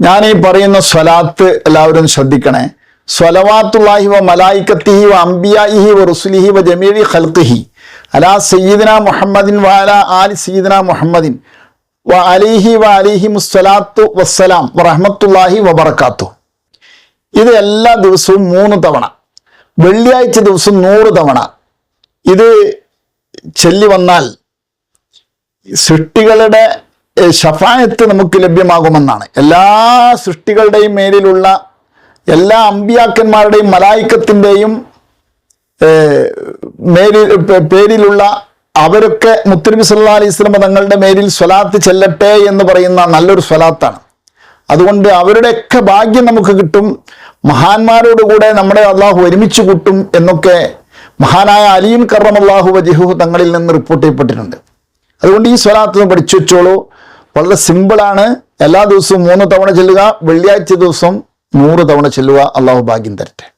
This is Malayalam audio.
ഞാൻ ഈ പറയുന്ന സ്വലാത്ത് എല്ലാവരും ശ്രദ്ധിക്കണേ. സ്വലവാത്തുല്ലാഹി വ മലായിക്കത്തിഹി വ അംബിയാഹി വ റുസുലിഹി വ ജമീലി ഖൽഖിഹി. അലാ സയ്യിദിന മുഹമ്മദിൻ വ അലാ ആലി സയ്യിദിന മുഹമ്മദിൻ. വ അലിഹി വ അലിഹി മുസ്വലാത്തു വസ്സലാം. വ റഹ്മത്തുല്ലാഹി വ ബറക്കാത്തു ഇത് എല്ലാ ദിവസവും മൂന്ന് തവണ. വെള്ളിയാഴ്ച ദിവസം നൂറ് തവണ. ഇത് ചൊല്ലി വന്നാൽ സൃഷ്ടികളുടെ ഷഫായത്ത് നമുക്ക് ലഭ്യമാകുമെന്നാണ്. എല്ലാ സൃഷ്ടികളുടെയും മേലിലുള്ള എല്ലാ അമ്പിയാക്കന്മാരുടെയും മലായിക്കത്തിന്റെയും മേലിൽ പേരിലുള്ള അവരൊക്കെ മുത്തനബി സല്ലാ അലൈഹി സ്വലമ തങ്ങളുടെ മേലിൽ സ്വലാത്ത് ചെല്ലട്ടെ എന്ന് പറയുന്ന നല്ലൊരു സ്വലാത്താണ്. അതുകൊണ്ട് അവരുടെയൊക്കെ ഭാഗ്യം നമുക്ക് കിട്ടും. മഹാന്മാരോട് കൂടെ നമ്മുടെ അള്ളാഹു ഒരുമിച്ച് കൂട്ടും എന്നൊക്കെ മഹാനായ അലിയും കറം അള്ളാഹു വജിഹു തങ്ങളിൽ നിന്ന് റിപ്പോർട്ട് ചെയ്യപ്പെട്ടിട്ടുണ്ട്. അതുകൊണ്ട് ഈ സ്വലാത്ത് പഠിച്ചു വെച്ചോളൂ. വളരെ സിമ്പിളാണ് എല്ലാ ദിവസവും മൂന്ന് തവണ ചെല്ലുക. വെള്ളിയാഴ്ച ദിവസം നൂറ് തവണ ചെല്ലുക. അള്ളാഹു ഭാഗ്യം തരട്ടെ.